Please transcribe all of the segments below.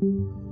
thank you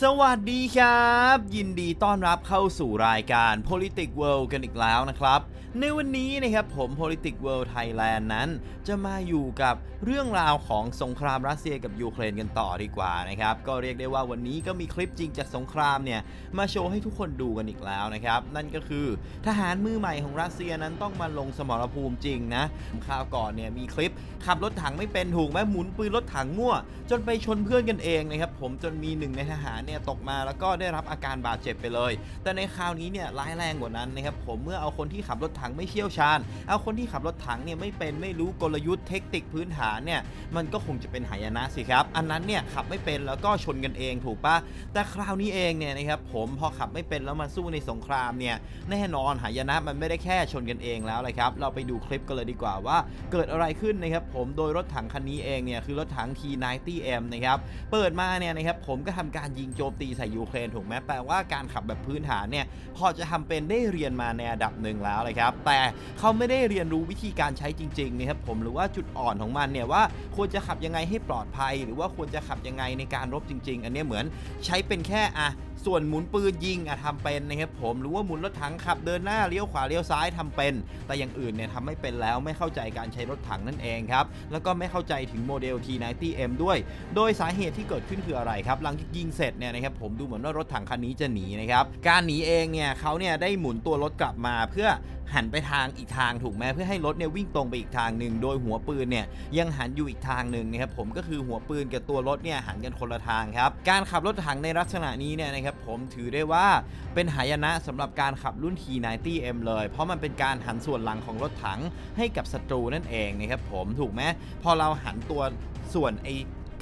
สวัสดีครับ ยินดีต้อนรับเข้าสู่รายการ Politics World กันอีกแล้วนะครับ ในวันนี้นะครับผม Politics World Thailand นั้น จะมาอยู่กับเรื่องราวของสงครามรัสเซียกับยูเครนกันต่อดีกว่านะครับ ก็เรียกได้ว่าวันนี้ก็มีคลิปจริงจากสงครามเนี่ยมาโชว์ให้ทุกคนดูกันอีกแล้วนะครับ นั่นก็คือทหารมือใหม่ของรัสเซียนั้นต้องมาลงสมรภูมิจริงนะคราวก่อนเนี่ยมีคลิปขับรถถังไม่เป็นถูกไหมหมุนปืนรถถังมั่ว จนไปชนเพื่อนกันเองนะครับผมจนมีหนึ่งในทหารเนี่ยตกมาแล้วก็ได้รับอาการบาดเจ็บไปเลย แต่ในคราวนี้เนี่ยร้ายแรงกว่านั้นนะครับผมเมื่อเอาคนที่ขับรถถังไม่เชี่ยวชาญ เอาคนที่ขับรถถังเนี่ยไม่เป็นไม่รู้กลยุทธ์เทคนิคพื้นฐานเนี่ยมันก็คงจะเป็นหายนะสิครับ อันนั้นเนี่ยขับไม่เป็นแล้วก็ชนกันเองถูกปะแต่คราวนี้เองเนี่ยนะครับผมพอขับไม่เป็นแล้วมาสู้ในสงครามเนี่ยแน่นอนหายนะมันไม่ได้แค่ชนกันเองแล้วเลยครับเราไปดูคลิปกันเลยดีกว่าว่า เกิดอะไรขึ้นนะครับผมโดยรถถังคันนี้เองเนี่ยคือรถถัง T90M นะครับเปิดมาเนี่ยนะครับผมก็ทำการยิงโจมตีใส่ยูเครนถูกไหมแปลว่าการขับแบบพื้นฐานเนี่ยพอจะทำเป็นได้เรียนมาในระดับหนึ่งแล้วเลยครับแต่เขาไม่ได้เรียนรู้วิธีการใช้จริงๆนะครับผมหรือว่าจุดอ่อนของมันเนี่ยว่าควรจะขับยังไงให้ปลอดภัย หรือว่าควรจะขับยังไงในการรบจริง ๆ อันนี้เหมือนใช้เป็นแค่อะส่วนหมุนปืนยิงอะทำเป็นนะครับผมหรือว่าหมุนรถถังขับเดินหน้าเลี้ยวขวาเลี้ยวซ้ายทำเป็น แต่อย่างอื่นเนี่ยทำไม่เป็นแล้วไม่เข้าใจการใช้รถถังนั่นเองครับ แล้วก็ไม่เข้าใจถึงโมเดล T90M ด้วย โดยสาเหตุที่เกิดขึ้นคืออะไรครับ หลังจากยิงเสร็จเนี่ยนะครับผมดูเหมือนว่ารถถังคันนี้จะหนีนะครับการหนีเองเนี่ยเขาเนี่ยได้หมุนตัวรถกลับมาเพื่อหันไปทางอีกทางถูกไหมเพื่อให้รถเนี่ยวิ่งตรงไปอีกทางหนึ่งโดยหัวปืนเนี่ยยังหันอยู่อีกทางหนึ่งนะครับผมก็คือหัวปืนกับตัวรถเนี่ยหันกันคนละทางครับการขับรถถังในลักษณะนี้เนี่ยนะครับผมถือได้ว่าเป็นหายนะสำหรับการขับรุ่น T90M เลย เพราะมันเป็นการหันส่วนหลังของรถถังให้กับศัตรูนั่นเองนะครับผมถูกไหมพอเราหันตัวส่วนไอ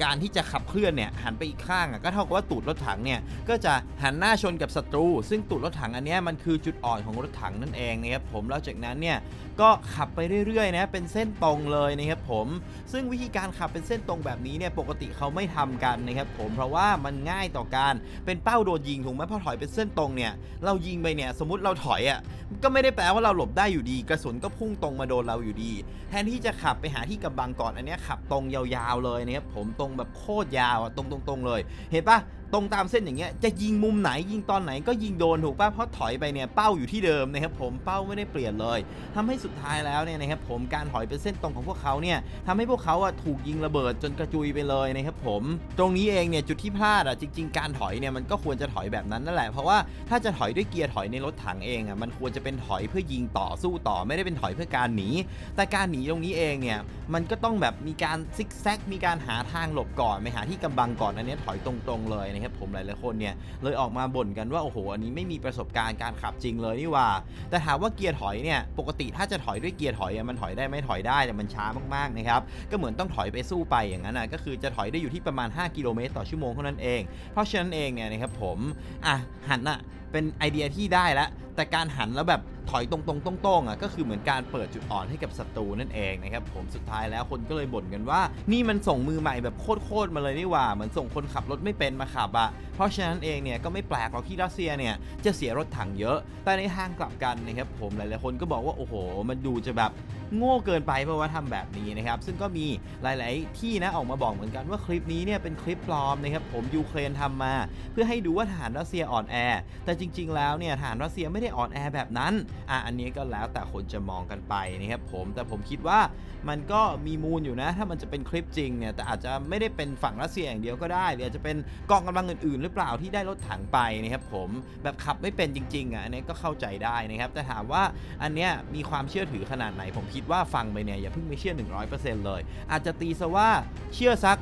การที่จะขับเคลื่อนเนี่ยหันไปอีกข้างก็เท่ากับว่าตูดรถถังเนี่ยก็จะหันหน้าชนกับศัตรู ซึ่งตูดรถถังอันเนี้ยมันคือจุดอ่อนของรถถังนั่นเองนะครับผมแล้วจากนั้นเนี่ยก็ขับไปเรื่อยๆนะเป็นเส้นตรงเลยนะครับผม ซึ่งวิธีการขับเป็นเส้นตรงแบบนี้เนี่ยปกติเขาไม่ทำกันนะครับผมเพราะว่ามันง่ายต่อการเป็นเป้าโดนยิงถูกไหมพอถอยเป็นเส้นตรงเนี่ยเรายิงไปเนี่ยสมมติเราถอยอะก็ไม่ได้แปลว่าเราหลบได้อยู่ดี กระสุนก็พุ่งตรงมาโดนเราอยู่ดี แทนที่จะขับไปหาที่กำบังก่อนอันเนี้ยขับตรงยาวๆเลยนะครับผมตรงแบบโคตรยาวอะตรงๆๆเลย เห็นปะ ตรงตามเส้นอย่างเงี้ยจะยิงมุมไหนยิงตอนไหนก็ยิงโดนถูกป่ะเพราะถอยไปเนี่ยเป้าอยู่ที่เดิมนะครับผมเป้าไม่ได้เปลี่ยนเลยทำให้สุดท้ายแล้วเนี่ยนะครับผมการถอยเป็นเส้นตรงของพวกเขาเนี่ยทำให้พวกเขาอะถูกยิงระเบิดจนกระจุยไปเลยนะครับผมตรงนี้เองเนี่ยจุดที่พลาดอะจริง ๆ การถอยเนี่ยมันก็ควรจะถอยแบบนั้นนั่นแหละเพราะว่าถ้าจะถอยด้วยเกียร์ถอยในรถถังเองอะมันควรจะเป็นถอยเพื่อยิงต่อสู้ต่อไม่ได้เป็นถอยเพื่อการหนีแต่การหนีตรงนี้เองเนี่ยมันก็ต้องแบบมีการซิกแซกมีการหาทางหลบก่อนไปหาที่กำบังก่อนอันนี้ถอยตรงๆเลยนะครับผมหลายๆคนเนี่ยเลยออกมาบ่นกันว่าโอ้โหอันนี้ไม่มีประสบการณ์การขับจริงเลยนี่ว่า แต่ถามว่าเกียร์ถอยเนี่ยปกติถ้าจะถอยด้วยเกียร์ถอยมันถอยได้ไม่ถอยได้แต่มันช้ามากๆนะครับก็เหมือนต้องถอยไปสู้ไปอย่างนั้นนะก็คือจะถอยได้อยู่ที่ประมาณ 5 กิโลเมตรต่อชั่วโมงเท่านั้นเอง เพราะฉะนั้นเองเนี่ยนะครับผมอะหันอะเป็นไอเดียที่ได้แล้วแต่การหันแล้วแบบถอยตรงๆตรงๆอะก็คือเหมือนการเปิดจุดอ่อนให้กับศัตรูนั่นเองนะครับผมสุดท้ายแล้วคนก็เลยบ่นกันว่า นี่มันส่งมือใหม่แบบโคตรๆมาเลยนี่หว่าเหมือนส่งคนขับรถไม่เป็นมาขับอะเพราะฉะนั้นเองเนี่ยก็ไม่แปลกหรอกที่รัสเซียเนี่ยจะเสียรถถังเยอะ แต่ในทางกลับกันนะครับผมหลายๆคนก็บอกว่าโอ้โห มันดูจะแบบ โง่เกินไปเพราะว่าทำแบบนี้นะครับซึ่งก็มีหลาย ๆ ที่นะออกมาบอกเหมือนกันว่าคลิปนี้เนี่ยเป็นคลิปปลอมนะครับผมยูเครนทำมา เพื่อให้ดูว่าทหารรัสเซียอ่อนแอ แต่จริง ๆ แล้วเนี่ยทหารรัสเซียไม่ได้อ่อนแอแบบนั้นอะอันนี้ก็แล้วแต่คนจะมองกันไปนะครับผมแต่ผมคิดว่ามันก็มีมูลอยู่นะ ถ้ามันจะเป็นคลิปจริงเนี่ยแต่อาจจะไม่ได้เป็นฝั่งรัสเซียอย่างเดียวก็ได้หรืออาจจะเป็นกองกำลังอื่น ๆ หรือเปล่าที่ได้รถถังไปนะครับผมแบบขับไม่เป็นจริง ๆ อะอันนี้ก็เข้าใจได้นะครับแต่ถามว่าอันเนี้ยมีความเชื่อถือขนาดไหนผมคิดดว่าฟังไปเนี่ยอย่าเพิ่งไปเชื่อ 100%เลย อาจจะตีซะว่าเชื่อสัก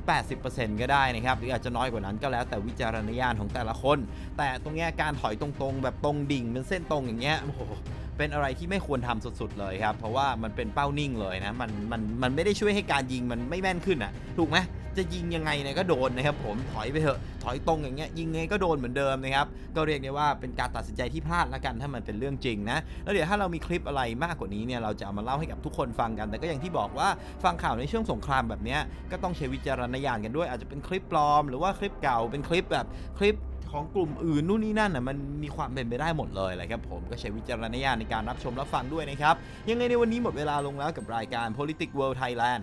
70-80%ก็ได้นะครับ หรืออาจจะน้อยกว่านั้นก็แล้วแต่วิจารณญาณของแต่ละคน แต่ตรงเนี้ยการถอยตรงๆ แบบตรงดิ่งเป็นเส้นตรงอย่างเงี้ยโอ้โหเป็นอะไรที่ไม่ควรทำสุดๆเลยครับ เพราะว่ามันเป็นเป้านิ่งเลยนะมันมันมันไม่ได้ช่วยให้การยิงมันไม่แม่นขึ้นอะถูกไหม จะยิงยังไงเนี่ยก็โดนนะครับผมถอยไปเถอะถอยตรงอย่างเงี้ยยิงไงก็โดนเหมือนเดิมนะครับก็เรียกได้ว่าเป็นการตัดสินใจที่พลาดละกันถ้ามันเป็นเรื่องจริงนะแล้วเดี๋ยวถ้าเรามีคลิปอะไรมากกว่านี้เนี่ยเราจะเอามาเล่าให้กับทุกคนฟังกัน แต่ก็อย่างที่บอกว่าฟังข่าวในช่วงสงครามแบบเนี้ยก็ต้องใช้วิจารณญาณกันด้วย อาจจะเป็นคลิปปลอม หรือว่าคลิปเก่าเป็นคลิปแบบคลิปของกลุ่มอื่นนู่นนี่นั่นน่ะมันมีความเป็นไปได้หมดเลยแหละครับผมก็ใช้วิจารณญาณในการรับชมรับฟังด้วยนะครับ ยังไงในวันนี้หมดเวลาลงแล้วกับรายการ Politics World Thailand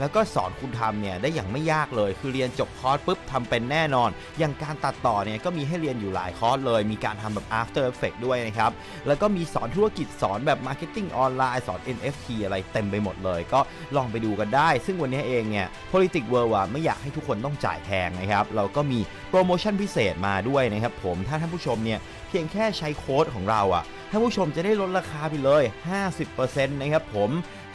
แล้วก็สอนคุณทำเนี่ยได้อย่างไม่ยากเลย คือเรียนจบคอร์สปุ๊บทำเป็นแน่นอน อย่างการตัดต่อเนี่ยก็มีให้เรียนอยู่หลายคอร์สเลย มีการทำแบบ After Effects ด้วยนะครับ แล้วก็มีสอนธุรกิจสอนแบบ Marketing ออนไลน์สอน NFT อะไรเต็มไปหมดเลย ก็ลองไปดูกันได้ ซึ่งวันนี้เองเนี่ย Politics World อะไม่อยากให้ทุกคนต้องจ่ายแพงนะครับ เราก็มีโปรโมชั่นพิเศษมาด้วยนะครับผม ถ้าท่านผู้ชมเนี่ยเพียงแค่ใช้โค้ดของเราอะท่านผู้ชมจะได้ลดราคาไปเลย 50%นะครับผม